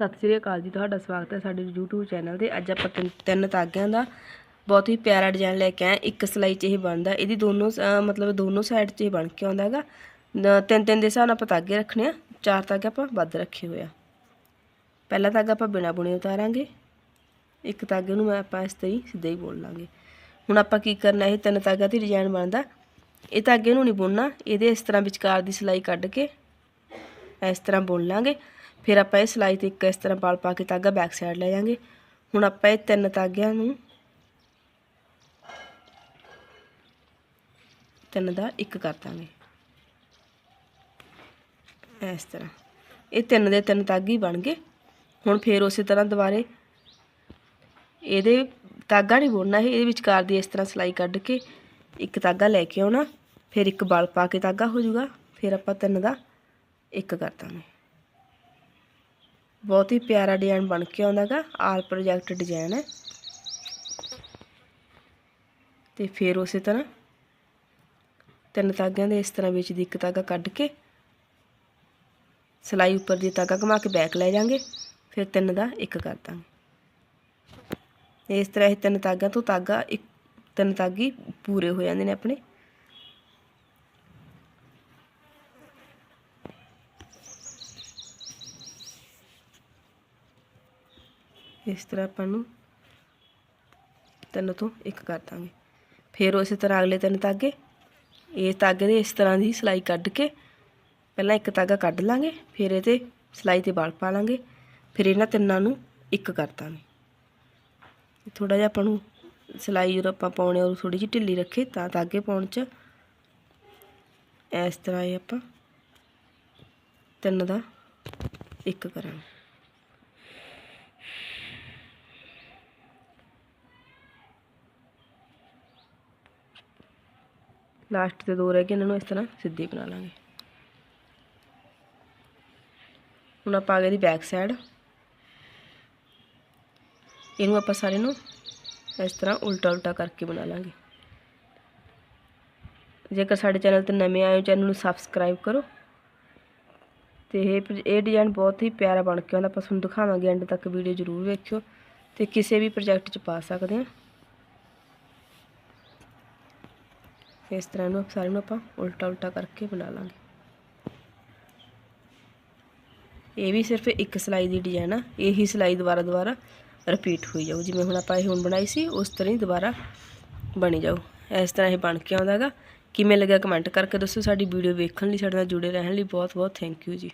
ਸਤਿ ਸ੍ਰੀ ਅਕਾਲ ਜੀ, ਤੁਹਾਡਾ ਸਵਾਗਤ ਹੈ ਸਾਡੇ YouTube ਚੈਨਲ ਤੇ। ਅੱਜ ਆਪਾਂ ਤਿੰਨ- ਤਿੰਨ ਤਾਗਿਆਂ ਦਾ ਬਹੁਤ ਹੀ ਪਿਆਰਾ ਡਿਜ਼ਾਈਨ ਲੈ ਕੇ ਆਏ ਇੱਕ ਸਲਾਈ 'ਚ ਇਹ ਬਣਦਾ, ਇਹਦੀ ਦੋਨੋਂ ਸ- ਮਤਲਬ ਦੋਨੋਂ ਸਾਈਡ 'ਚ ਇਹ ਬਣ ਕੇ ਆਉਂਦਾ ਹੈਗਾ। ਤਿੰਨ ਤਿੰਨ ਦੇ ਹਿਸਾਬ ਨਾਲ ਆਪਾਂ ਤਾਗੇ ਰੱਖਣੇ ਆ। ਚਾਰ ਤਾਗੇ ਆਪਾਂ ਵੱਧ ਰੱਖੇ ਹੋਏ ਆ। ਪਹਿਲਾ ਤਾਗਾ ਆਪਾਂ ਬਿਨਾ ਬੁਣੇ ਉਤਾਰਾਂਗੇ। ਇੱਕ ਤਾਗੇ ਨੂੰ ਮੈਂ ਆਪਾਂ ਇਸ ਤਰ੍ਹਾਂ ਹੀ ਸਿੱਧਾ ਹੀ ਬੋਲ ਲਾਂਗੇ। ਹੁਣ ਆਪਾਂ ਕੀ ਕਰਨਾ, ਇਹ ਤਿੰਨ ਤਾਗਾ 'ਤੇ ਡਿਜ਼ਾਈਨ ਬਣਦਾ। ਇਹ ਤਾਗੇ ਨੂੰ ਨਹੀਂ ਬੁਣਨਾ, ਇਹਦੇ ਇਸ ਤਰ੍ਹਾਂ ਵਿਚਕਾਰ ਦੀ ਸਲਾਈ ਕੱਢ ਕੇ ਇਸ ਤਰ੍ਹਾਂ ਬੁਣ ਲਾਂਗੇ। ਫਿਰ ਆਪਾਂ ਇਹ ਸਲਾਈ ਤੇ ਇੱਕ ਇਸ ਤਰ੍ਹਾਂ ਬਲ ਪਾ ਕੇ ਤਾਗਾ ਬੈਕ ਸਾਈਡ ਲੈ ਜਾਾਂਗੇ। ਹੁਣ ਆਪਾਂ ਇਹ ਤਿੰਨ ਤਾਗਿਆਂ ਨੂੰ ਤਿੰਨ ਦਾ ਇੱਕ ਕਰ ਦਾਂਗੇ। ਇਸ ਤਰ੍ਹਾਂ। ਇਹ ਤਿੰਨ ਦੇ ਤਿੰਨ ਤਾਗੇ ਬਣ ਗਏ। ਹੁਣ ਫੇਰ ਉਸੇ ਤਰ੍ਹਾਂ ਦੁਬਾਰੇ ਇਹਦੇ ਤਾਗਾ ਨਹੀਂ ਬੁਣਨਾ ਇਹ ਇਹਦੇ ਵਿਚਕਾਰ ਦੀ ਇਸ ਤਰ੍ਹਾਂ ਸਲਾਈ ਕੱਢ ਕੇ ਇੱਕ ਤਾਗਾ ਲੈ ਕੇ ਆਉਣਾ। ਫਿਰ ਇੱਕ ਬਲ ਪਾ ਕੇ ਤਾਗਾ ਹੋ ਜਾਊਗਾ। ਫਿਰ ਆਪਾਂ ਤਿੰਨ ਦਾ ਇੱਕ ਕਰ ਦਾਂਗੇ। ਬਹੁਤ ਹੀ ਪਿਆਰਾ ਡਿਜ਼ਾਈਨ ਬਣ ਕੇ ਆਉਂਦਾਗਾ ਆਲ ਪ੍ਰੋਜੈਕਟ ਡਿਜ਼ਾਈਨ ਹੈ। ਤੇ ਫਿਰ ਉਸੇ ਤਰ੍ਹਾਂ ਤਿੰਨ ਤਾਗਿਆਂ ਦੇ ਇਸ ਤਰ੍ਹਾਂ ਵਿੱਚ ਦੀ ਇੱਕ ਤਾਗਾ ਕੱਢ ਕੇ ਸਲਾਈ ਉੱਪਰ ਦੀ ਤਾਗਾ ਘੁਮਾ ਕੇ ਬੈਕ ਲੈ ਜਾਾਂਗੇ ਫਿਰ ਤਿੰਨ ਦਾ ਇੱਕ ਕਰ ਦਾਂਗੇ। ਇਸ ਤਰ੍ਹਾਂ ਇਹ ਤਿੰਨ ਤਾਗਿਆਂ ਤੋਂ ਤਾਗਾ ਇੱਕ ਤਿੰਨ ਤਾਗੀ ਪੂਰੇ ਹੋ ਜਾਂਦੇ ਨੇ ਆਪਣੇ। ਇਸ ਤਰ੍ਹਾਂ ਆਪਾਂ ਨੂੰ ਤਿੰਨ ਤੋਂ ਇੱਕ ਕਰ ਦਾਂਗੇ। ਫਿਰ ਉਸੇ ਤਰ੍ਹਾਂ ਅਗਲੇ ਤਿੰਨ ਤਾਗੇ ਇਹ ਤਾਗੇ ਦੇ ਇਸ ਤਰ੍ਹਾਂ ਦੀ ਸਲਾਈ ਕੱਢ ਕੇ ਪਹਿਲਾਂ ਇੱਕ ਤਾਗਾ ਕੱਢ ਲਾਂਗੇ, ਫਿਰ ਇਹਦੇ ਤੇ ਸਲਾਈ ਤੇ ਬਲ ਪਾ ਲਾਂਗੇ, ਫਿਰ ਇਹਨਾਂ ਤਿੰਨਾਂ ਨੂੰ ਇੱਕ ਕਰ ਦਾਂਗੇ। ਥੋੜਾ ਜਿਹਾ ਆਪਾਂ ਨੂੰ ਸਲਾਈ ਜਦੋਂ ਆਪਾਂ ਪਾਉਣੇ ਉਹ ਥੋੜੀ ਜਿਹੀ ਢਿੱਲੀ ਰੱਖੇ ਤਾਂ ਤਾਗੇ ਪਾਉਣ ਚ ਇਸ ਤਰ੍ਹਾਂ ਇਹ ਆਪਾਂ ਤਿੰਨ ਦਾ ਇੱਕ ਕਰਾਂਗੇ। ਲਾਸਟ ਤੇ ਦੋ ਰਹਿ ਗਏ, ਇਹਨਾਂ ਨੂੰ ਇਸ ਤਰ੍ਹਾਂ ਸਿੱਧੀ ਬਣਾ ਲਾਂਗੇ। ਹੁਣ ਆਪਾਂ ਆ ਗਏ ਦੀ ਬੈਕ ਸਾਈਡ ਇਹਨੂੰ ਆਪਾਂ ਸਾਰੇ ਨੂੰ ਇਸ ਤਰ੍ਹਾਂ ਉਲਟਾ ਉਲਟਾ ਕਰਕੇ ਬਣਾ ਲਾਂਗੇ। ਜੇਕਰ ਸਾਡੇ ਚੈਨਲ ਤੇ ਨਵੇਂ ਆਏ ਹੋ, ਚੈਨਲ ਨੂੰ ਸਬਸਕ੍ਰਾਈਬ ਕਰੋ। ਤੇ ਇਹ ਪ- ਇਹ ਡਿਜ਼ਾਈਨ ਬਹੁਤ ਹੀ ਪਿਆਰਾ ਬਣ ਕੇ ਆਉਂਦਾ। ਆਪਾਂ ਤੁਹਾਨੂੰ ਦਿਖਾਵਾਂਗੇ ਐਂਡ ਤੱਕ ਵੀਡੀਓ ਜ਼ਰੂਰ ਵੇਖਿਓ। ਤੇ ਕਿਸੇ ਵੀ ਪ੍ਰੋਜੈਕਟ 'ਚ ਪਾ ਸਕਦੇ ਹਾਂ ਇਸ ਤਰ੍ਹਾਂ ਇਹਨੂੰ ਸਾਰੇ ਨੂੰ ਆਪਾਂ ਉਲਟਾ ਉਲਟਾ ਕਰਕੇ ਬਣਾ ਲਾਂਗੇ। ਇਹ ਵੀ ਸਿਰਫ ਇੱਕ ਸਲਾਈ ਦੀ ਡਿਜ਼ਾਈਨ ਆ, ਇਹੀ ਸਲਾਈ ਦੁਬਾਰਾ ਦੁਬਾਰਾ ਰਿਪੀਟ ਹੋਈ ਜਾਊ। ਜਿਵੇਂ ਹੁਣ ਆਪਾਂ ਇਹ ਹੁਣ ਬਣਾਈ ਸੀ, ਉਸ ਤਰ੍ਹਾਂ ਹੀ ਦੁਬਾਰਾ ਬਣੀ ਜਾਊ। ਇਸ ਤਰ੍ਹਾਂ ਇਹ ਬਣ ਕੇ ਆਉਂਦਾ ਹੈਗਾ। ਕਿਵੇਂ ਲੱਗਿਆ ਕਮੈਂਟ ਕਰਕੇ ਦੱਸੋ। ਸਾਡੀ ਵੀਡੀਓ ਵੇਖਣ ਲਈ, ਸਾਡੇ ਨਾਲ ਜੁੜੇ ਰਹਿਣ ਲਈ ਬਹੁਤ ਬਹੁਤ ਥੈਂਕ ਯੂ ਜੀ।